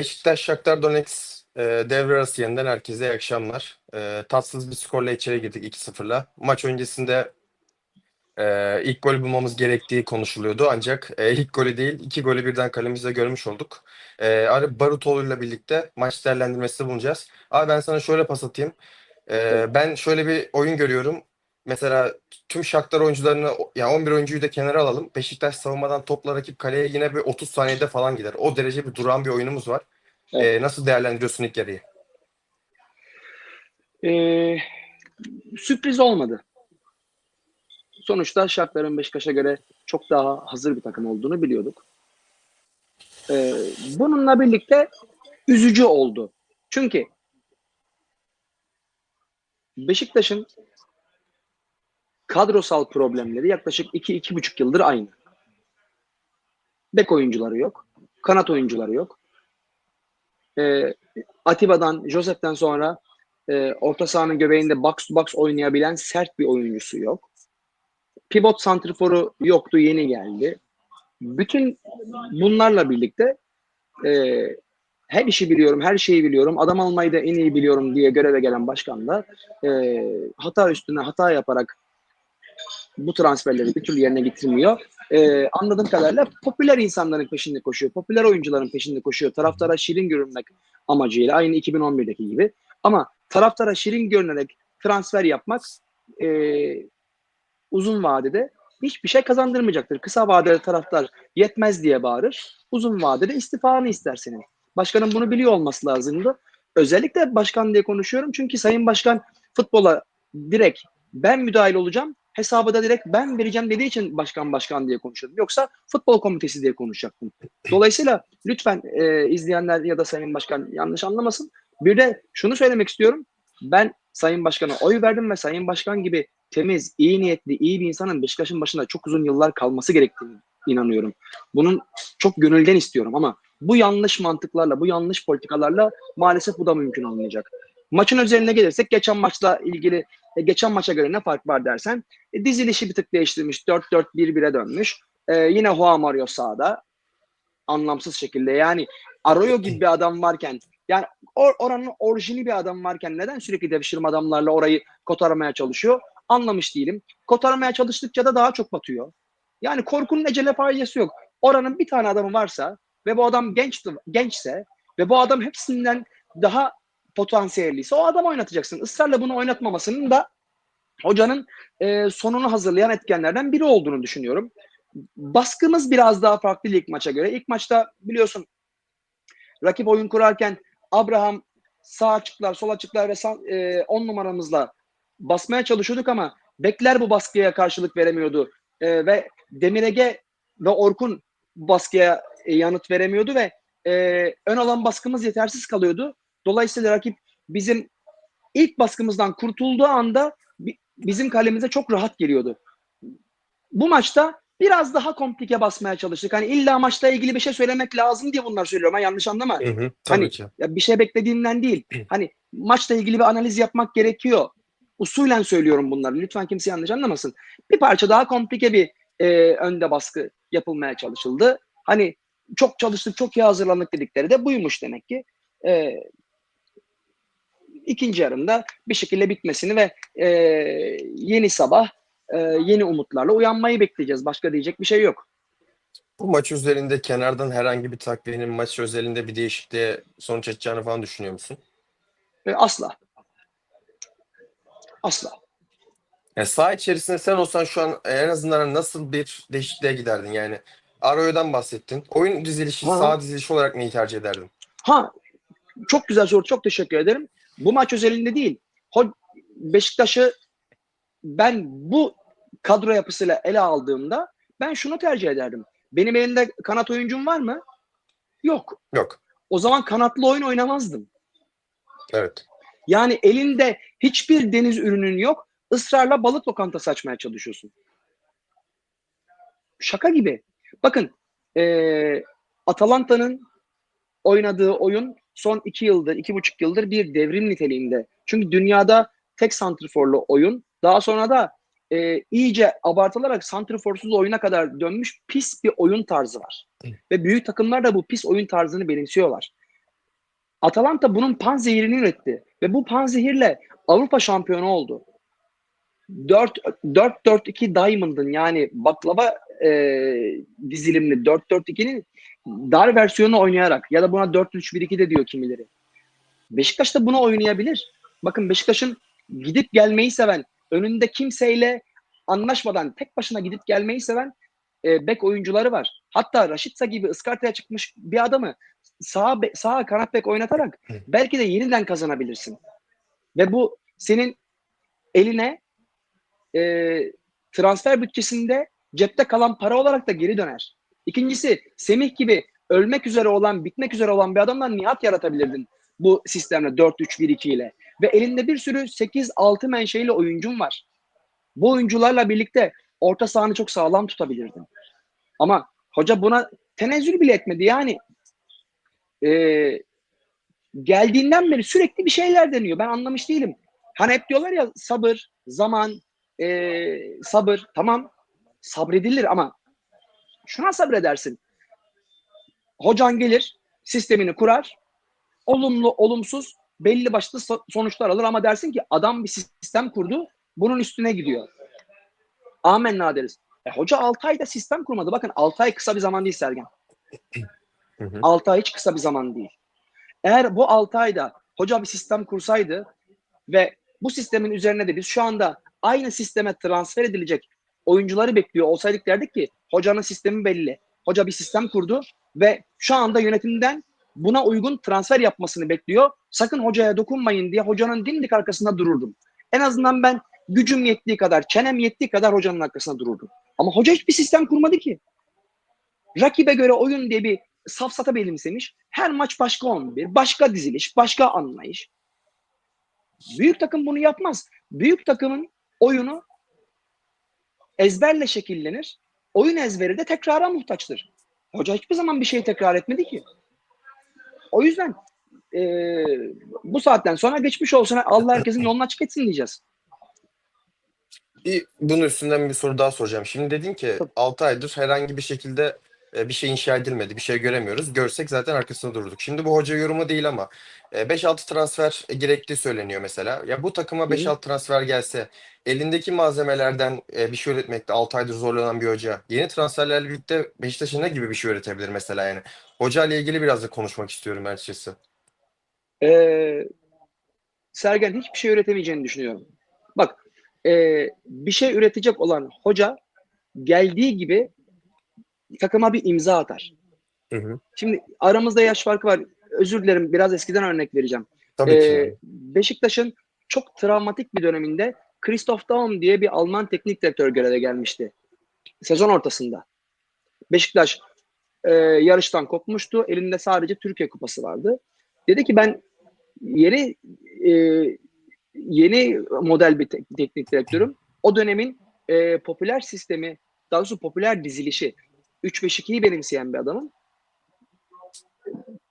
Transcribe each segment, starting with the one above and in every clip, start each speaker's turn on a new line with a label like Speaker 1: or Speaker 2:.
Speaker 1: Beşiktaş Shakhtar Donetsk e, devre arası yeniden herkese iyi akşamlar. E, tatsız bir skorla içeri girdik 2-0'la. Maç öncesinde e, ilk golü bulmamız gerektiği konuşuluyordu. Ancak e, ilk golü değil iki golü birden kalemizde görmüş olduk. E, Arif Barutoğlu'yla birlikte maç değerlendirmesinde bulunacağız. Abi ben sana şöyle pas atayım. E, ben şöyle bir oyun görüyorum. Mesela tüm Shakhtar oyuncularını yani 11 oyuncuyu da kenara alalım. Beşiktaş savunmadan topla rakip kaleye yine bir 30 saniyede falan gider. O derece bir duran bir oyunumuz var.
Speaker 2: Evet.
Speaker 1: Ee, nasıl değerlendiriyorsun ilk yarıyı?
Speaker 2: Ee, sürpriz olmadı. Sonuçta şartların Beşiktaş'a göre çok daha hazır bir takım olduğunu biliyorduk. Ee, bununla birlikte üzücü oldu. Çünkü Beşiktaş'ın kadrosal problemleri yaklaşık 2-2,5 yıldır aynı. Bek oyuncuları yok. Kanat oyuncuları yok. Ee, Atiba'dan, Josep'ten sonra e, orta sahanın göbeğinde box to box oynayabilen sert bir oyuncusu yok. Pivot santriforu yoktu, yeni geldi. Bütün bunlarla birlikte e, her işi biliyorum, her şeyi biliyorum, adam almayı da en iyi biliyorum diye göreve gelen başkan da e, hata üstüne hata yaparak bu transferleri bir türlü yerine getirmiyor. E, anladığım kadarıyla popüler insanların peşinde koşuyor, popüler oyuncuların peşinde koşuyor. Taraftara şirin görünmek amacıyla aynı 2011'deki gibi. Ama taraftara şirin görünerek transfer yapmak e, uzun vadede hiçbir şey kazandırmayacaktır. Kısa vadede taraftar yetmez diye bağırır. Uzun vadede istifanı ister senin. Başkanın bunu biliyor olması lazımdı. Özellikle başkan diye konuşuyorum. Çünkü Sayın Başkan futbola direkt ben müdahil olacağım. Hesabı da direkt ben vereceğim dediği için başkan başkan diye konuşuyorum. Yoksa futbol komitesi diye konuşacaktım. Dolayısıyla lütfen e, izleyenler ya da Sayın Başkan yanlış anlamasın. Bir de şunu söylemek istiyorum. Ben Sayın Başkan'a oy verdim ve Sayın Başkan gibi temiz, iyi niyetli, iyi bir insanın Beşiktaş'ın başında çok uzun yıllar kalması gerektiğini inanıyorum. Bunun çok gönülden istiyorum ama bu yanlış mantıklarla, bu yanlış politikalarla maalesef bu da mümkün olmayacak. Maçın özeline gelirsek geçen maçla ilgili e, geçen maça göre ne fark var dersen e, dizilişi bir tık değiştirmiş. 4-4-1-1'e dönmüş. E, yine Juan Mario sağda. Anlamsız şekilde yani Arroyo gibi bir adam varken yani or, oranın orijini bir adam varken neden sürekli devşirme adamlarla orayı kotarmaya çalışıyor? Anlamış değilim. Kotarmaya çalıştıkça da daha çok batıyor. Yani korkunun ecele faydası yok. Oranın bir tane adamı varsa ve bu adam genç gençse ve bu adam hepsinden daha potansiyelliyse o adam oynatacaksın. Israrla bunu oynatmamasının da hocanın e, sonunu hazırlayan etkenlerden biri olduğunu düşünüyorum. Baskımız biraz daha farklı ilk maça göre. İlk maçta biliyorsun rakip oyun kurarken Abraham sağ açıklar, sol açıklar ve 10 numaramızla basmaya çalışıyorduk ama bekler bu baskıya karşılık veremiyordu. E, ve Demir Ege ve Orkun baskıya e, yanıt veremiyordu ve e, ön alan baskımız yetersiz kalıyordu. Dolayısıyla rakip bizim ilk baskımızdan kurtulduğu anda bi- bizim kalemize çok rahat geliyordu. Bu maçta biraz daha komplike basmaya çalıştık. Hani illa maçla ilgili bir şey söylemek lazım diye bunlar söylüyorum. Ben yanlış anlama.
Speaker 1: Hı hı, tabii
Speaker 2: Hani
Speaker 1: ki.
Speaker 2: ya bir şey beklediğimden değil. Hani maçla ilgili bir analiz yapmak gerekiyor. Usulen söylüyorum bunları. Lütfen kimse yanlış anlamasın. Bir parça daha komplike bir e, önde baskı yapılmaya çalışıldı. Hani çok çalıştık, çok iyi hazırlandık dedikleri de buymuş demek ki. E, ikinci yarımda bir şekilde bitmesini ve e, yeni sabah e, yeni umutlarla uyanmayı bekleyeceğiz. Başka diyecek bir şey yok.
Speaker 1: Bu maç üzerinde kenardan herhangi bir takviyenin maç özelinde bir değişikliğe sonuç açacağını falan düşünüyor musun?
Speaker 2: E, asla. Asla.
Speaker 1: Yani saha içerisinde sen olsan şu an en azından nasıl bir değişikliğe giderdin? Yani Arroyo'dan bahsettin. Oyun dizilişi,
Speaker 2: hı.
Speaker 1: saha dizilişi olarak neyi tercih ederdin?
Speaker 2: Ha çok güzel soru. Çok teşekkür ederim. Bu maç özelinde değil. Beşiktaş'ı ben bu kadro yapısıyla ele aldığımda ben şunu tercih ederdim. Benim elimde kanat oyuncum var mı? Yok.
Speaker 1: Yok.
Speaker 2: O zaman kanatlı oyun oynamazdım.
Speaker 1: Evet.
Speaker 2: Yani elinde hiçbir deniz ürünün yok. ısrarla balık lokantası açmaya çalışıyorsun. Şaka gibi. Bakın eee, Atalanta'nın oynadığı oyun son iki yıldır, iki buçuk yıldır bir devrim niteliğinde. Çünkü dünyada tek santriforlu oyun. Daha sonra da eee, iyice abartılarak santriforsuz oyuna kadar dönmüş pis bir oyun tarzı var. Ve büyük takımlar da bu pis oyun tarzını benimsiyorlar. Atalanta bunun panzehirini üretti ve bu panzehirle Avrupa şampiyonu oldu. 4 4-4-2 Diamond'ın yani baklava e, dizilimli 4-4-2'nin dar versiyonu oynayarak ya da buna 4-3-1-2 de diyor kimileri. Beşiktaş da bunu oynayabilir. Bakın Beşiktaş'ın gidip gelmeyi seven, önünde kimseyle anlaşmadan tek başına gidip gelmeyi seven e, bek oyuncuları var. Hatta Raşitsa gibi ıskartaya çıkmış bir adamı sağ be- sağ kanat bek oynatarak belki de yeniden kazanabilirsin. Ve bu senin eline e, transfer bütçesinde cepte kalan para olarak da geri döner. İkincisi Semih gibi ölmek üzere olan, bitmek üzere olan bir adamdan nihat yaratabilirdin bu sistemle 4-3-1-2 ile. Ve elinde bir sürü 8-6 menşeili oyuncun var. Bu oyuncularla birlikte orta sahanı çok sağlam tutabilirdin. Ama hoca buna tenezzül bile etmedi. Yani e, geldiğinden beri sürekli bir şeyler deniyor. Ben anlamış değilim. Hani hep diyorlar ya sabır, zaman, e, sabır. Tamam sabredilir ama şuna sabredersin. Hocan gelir, sistemini kurar, olumlu, olumsuz belli başlı so- sonuçlar alır ama dersin ki adam bir sistem kurdu, bunun üstüne gidiyor. Amenna deriz. E, hoca 6 ayda sistem kurmadı. Bakın 6 ay kısa bir zaman değil Sergen.
Speaker 1: Hı hı.
Speaker 2: 6 ay hiç kısa bir zaman değil. Eğer bu 6 ayda hoca bir sistem kursaydı ve bu sistemin üzerine de biz şu anda aynı sisteme transfer edilecek oyuncuları bekliyor olsaydık derdik ki hocanın sistemi belli. Hoca bir sistem kurdu ve şu anda yönetimden buna uygun transfer yapmasını bekliyor. Sakın hocaya dokunmayın diye hocanın dimdik arkasında dururdum. En azından ben gücüm yettiği kadar, çenem yettiği kadar hocanın arkasında dururdum. Ama hoca hiçbir sistem kurmadı ki. Rakibe göre oyun diye bir safsata benimsemiş. Her maç başka 11, başka diziliş, başka anlayış. Büyük takım bunu yapmaz. Büyük takımın oyunu ezberle şekillenir. Oyun ezberi de tekrara muhtaçtır. Hoca hiçbir zaman bir şey tekrar etmedi ki. O yüzden eee, bu saatten sonra geçmiş olsun Allah herkesin yolunu açık etsin diyeceğiz.
Speaker 1: Bir, bunun üstünden bir soru daha soracağım. Şimdi dedin ki
Speaker 2: Tabii.
Speaker 1: 6 aydır herhangi bir şekilde e, bir şey inşa edilmedi, bir şey göremiyoruz. Görsek zaten arkasında dururduk. Şimdi bu hoca yorumu değil ama e, 5-6 transfer gerektiği söyleniyor mesela. Ya bu takıma
Speaker 2: Hı hı.
Speaker 1: 5-6 transfer gelse elindeki malzemelerden e, bir şey üretmekte 6 aydır zorlanan bir hoca yeni transferlerle birlikte Beşiktaş'a ne gibi bir şey üretebilir mesela yani? Hoca ile ilgili biraz da konuşmak istiyorum ben açıkçası.
Speaker 2: Ee, Sergen hiçbir şey üretemeyeceğini düşünüyorum. Bak e, bir şey üretecek olan hoca geldiği gibi takıma bir imza atar.
Speaker 1: Hı hı.
Speaker 2: Şimdi aramızda yaş farkı var. Özür dilerim biraz eskiden örnek vereceğim.
Speaker 1: Tabii ki.
Speaker 2: Ee,
Speaker 1: yani.
Speaker 2: Beşiktaş'ın çok travmatik bir döneminde Christoph Daum diye bir Alman teknik direktör göreve gelmişti. Sezon ortasında. Beşiktaş e, yarıştan kopmuştu. Elinde sadece Türkiye Kupası vardı. Dedi ki ben yeni e, yeni model bir tek- teknik direktörüm. O dönemin e, popüler sistemi, daha doğrusu popüler dizilişi 3-5-2'yi benimseyen bir adamım.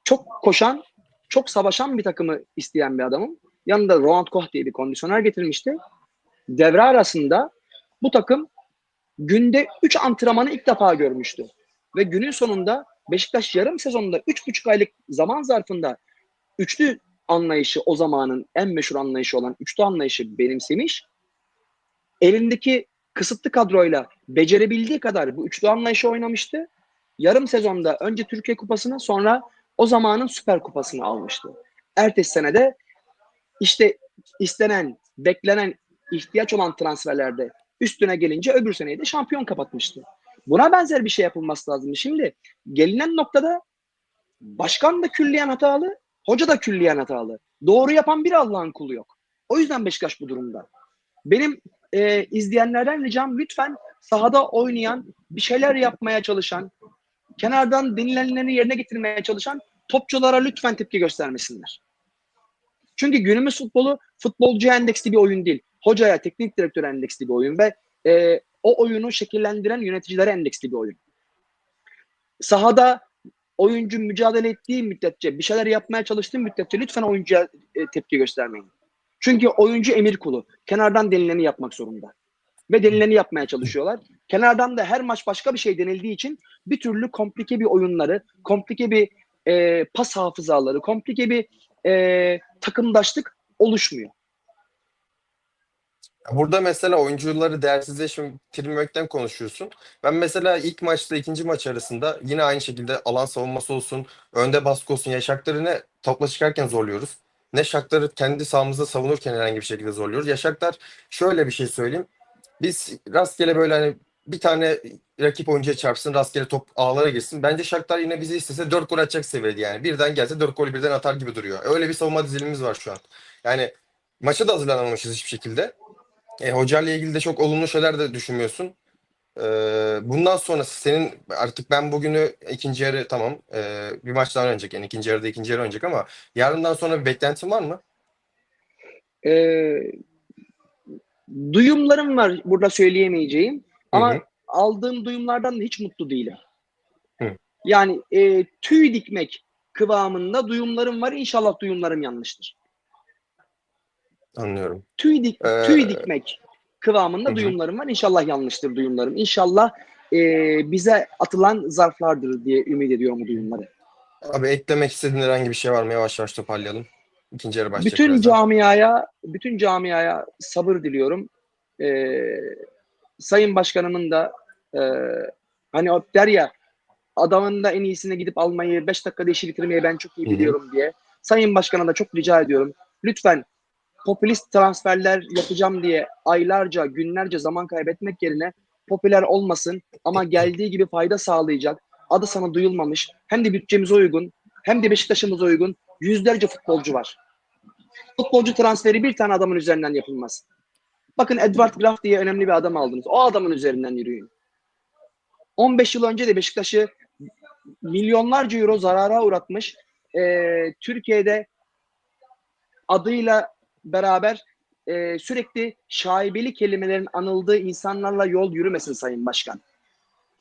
Speaker 2: Çok koşan, çok savaşan bir takımı isteyen bir adamım. Yanında Roland Koch diye bir kondisyoner getirmişti. Devre arasında bu takım günde 3 antrenmanı ilk defa görmüştü. Ve günün sonunda Beşiktaş yarım sezonda 3,5 aylık zaman zarfında üçlü anlayışı o zamanın en meşhur anlayışı olan üçlü anlayışı benimsemiş. Elindeki kısıtlı kadroyla becerebildiği kadar bu üçlü anlayışı oynamıştı. Yarım sezonda önce Türkiye Kupası'nı sonra o zamanın Süper Kupası'nı almıştı. Ertesi sene de işte istenen, beklenen, ihtiyaç olan transferlerde üstüne gelince öbür seneyi de şampiyon kapatmıştı. Buna benzer bir şey yapılması lazım. Şimdi gelinen noktada başkan da külliyen hatalı, hoca da külliyen hatalı. Doğru yapan bir Allah'ın kulu yok. O yüzden Beşiktaş bu durumda. Benim e, izleyenlerden ricam lütfen sahada oynayan, bir şeyler yapmaya çalışan, kenardan denilenleri yerine getirmeye çalışan topçulara lütfen tepki göstermesinler. Çünkü günümüz futbolu futbolcuya endeksli bir oyun değil. Hocaya, teknik direktöre endeksli bir oyun ve e, o oyunu şekillendiren yöneticilere endeksli bir oyun. Sahada oyuncu mücadele ettiği müddetçe, bir şeyler yapmaya çalıştığı müddetçe lütfen oyuncuya e, tepki göstermeyin. Çünkü oyuncu emir kulu. Kenardan denileni yapmak zorunda. Ve denileni yapmaya çalışıyorlar. Kenardan da her maç başka bir şey denildiği için bir türlü komplike bir oyunları, komplike bir e, pas hafızaları, komplike bir e, takımdaşlık oluşmuyor.
Speaker 1: Burada mesela oyuncuları değersizleştirmekten konuşuyorsun. Ben mesela ilk maçta ikinci maç arasında yine aynı şekilde alan savunması olsun, önde baskı olsun ya Shakhtar'ı ne topla çıkarken zorluyoruz. Ne Shakhtar'ı kendi sahamızda savunurken herhangi bir şekilde zorluyoruz. Ya Shakhtar şöyle bir şey söyleyeyim. Biz rastgele böyle hani bir tane rakip oyuncuya çarpsın, rastgele top ağlara girsin. Bence Shakhtar yine bizi istese 4 gol atacak seviyede yani. Birden gelse 4 golü birden atar gibi duruyor. Öyle bir savunma dizilimimiz var şu an. Yani maça da hazırlanamamışız hiçbir şekilde. E, hocayla ilgili de çok olumlu şeyler de düşünmüyorsun. E, bundan sonrası senin artık ben bugünü ikinci yarı tamam e, bir maç daha oynayacak yani ikinci yarıda ikinci yarı oynayacak ama yarından sonra bir beklentin var mı?
Speaker 2: E, duyumlarım var burada söyleyemeyeceğim ama
Speaker 1: Hı hı.
Speaker 2: aldığım duyumlardan da hiç mutlu değilim.
Speaker 1: Hı.
Speaker 2: Yani e, tüy dikmek kıvamında duyumlarım var. İnşallah duyumlarım yanlıştır.
Speaker 1: Anlıyorum.
Speaker 2: Tüy, dik,
Speaker 1: Ee,
Speaker 2: tüy dikmek kıvamında duyumlarım var. İnşallah yanlıştır duyumlarım. İnşallah e, bize atılan zarflardır diye ümit ediyorum bu duyumları.
Speaker 1: Abi eklemek istediğin herhangi bir şey var mı? Yavaş yavaş toparlayalım. İkinci yarı başlayacak
Speaker 2: Bütün
Speaker 1: birazdan.
Speaker 2: camiaya, bütün camiaya sabır diliyorum. Ee, Sayın Başkanımın da e, hani o der ya adamın da en iyisine gidip almayı 5 dakikada işi bitirmeyi ben çok iyi biliyorum diye. Sayın Başkan'a da çok rica ediyorum. Lütfen popülist transferler yapacağım diye aylarca, günlerce zaman kaybetmek yerine popüler olmasın ama geldiği gibi fayda sağlayacak, adı sana duyulmamış, hem de bütçemize uygun, hem de Beşiktaş'ımıza uygun yüzlerce futbolcu var. Futbolcu transferi bir tane adamın üzerinden yapılmaz. Bakın Edward Graf diye önemli bir adam aldınız. O adamın üzerinden yürüyün. 15 yıl önce de Beşiktaş'ı milyonlarca euro zarara uğratmış. Ee, Türkiye'de adıyla beraber e, sürekli şaibeli kelimelerin anıldığı insanlarla yol yürümesin Sayın Başkan.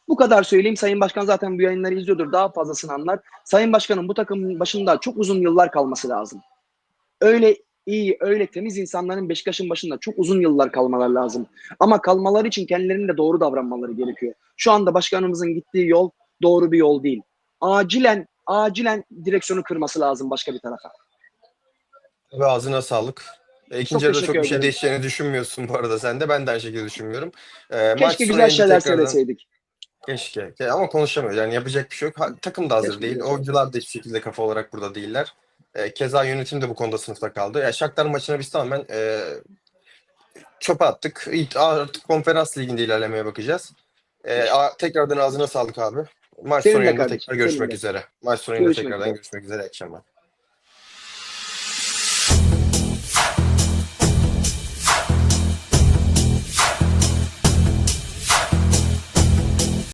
Speaker 2: Bu kadar söyleyeyim. Sayın Başkan zaten bu yayınları izliyordur. Daha fazlasını anlar. Sayın Başkan'ın bu takımın başında çok uzun yıllar kalması lazım. Öyle iyi, öyle temiz insanların Beşiktaş'ın başında çok uzun yıllar kalmaları lazım. Ama kalmaları için kendilerinin de doğru davranmaları gerekiyor. Şu anda başkanımızın gittiği yol doğru bir yol değil. Acilen, acilen direksiyonu kırması lazım başka bir tarafa.
Speaker 1: Ve ağzına sağlık. E, İkinci
Speaker 2: Çok
Speaker 1: yarıda çok bir şey
Speaker 2: ederim.
Speaker 1: değişeceğini düşünmüyorsun bu arada sen de. Ben de aynı şekilde düşünmüyorum. E, maç
Speaker 2: Keşke güzel şeyler
Speaker 1: tekrardan-
Speaker 2: söyleseydik.
Speaker 1: Keşke. Ke- Ama konuşamıyoruz. Yani yapacak bir şey yok. Ha, takım da hazır
Speaker 2: Keşke
Speaker 1: değil. Oyuncular da hiçbir şekilde kafa olarak burada değiller. E, keza yönetim de bu konuda sınıfta kaldı. Ya Shakhtar maçına biz tamamen e, çöpe attık. İlk- Artık konferans liginde ilerlemeye bakacağız. E, a- tekrardan ağzına sağlık abi. Maç
Speaker 2: Senin
Speaker 1: sonu
Speaker 2: de
Speaker 1: yayında
Speaker 2: kardeşim,
Speaker 1: tekrar görüşmek üzere. Maç sonu yayında
Speaker 2: Görüşmek
Speaker 1: tekrardan görüşmek üzere. Akşamlar.